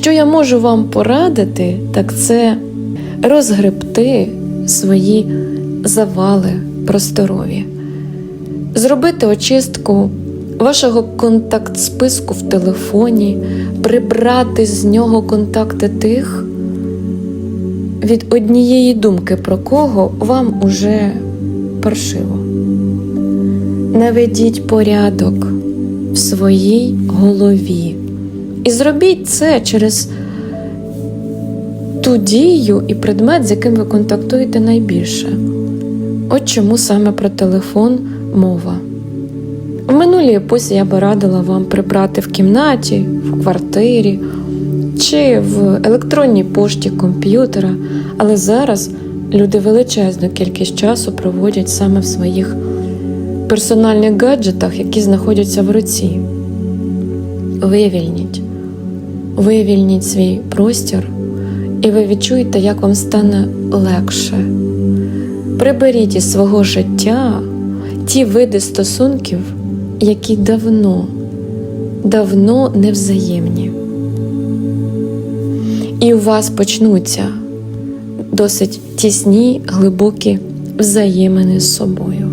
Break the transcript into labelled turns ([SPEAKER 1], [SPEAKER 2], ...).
[SPEAKER 1] Що я можу вам порадити, так це розгребти свої завали просторові, зробити очистку вашого контакт-списку в телефоні, прибрати з нього контакти тих, від однієї думки про кого вам уже паршиво. Наведіть порядок в своїй голові. І зробіть це через ту дію і предмет, з яким ви контактуєте найбільше. От чому саме про телефон мова. В минулій епосі я би радила вам прибрати в кімнаті, в квартирі чи в електронній пошті комп'ютера, але зараз люди величезну кількість часу проводять саме в своїх персональних гаджетах, які знаходяться в руці. Вивільніть, вивільніть свій простір, і ви відчуєте, як вам стане легше. Приберіть із свого життя ті види стосунків, які давно, давно невзаємні. І у вас почнуться досить тісні, глибокі взаємини з собою.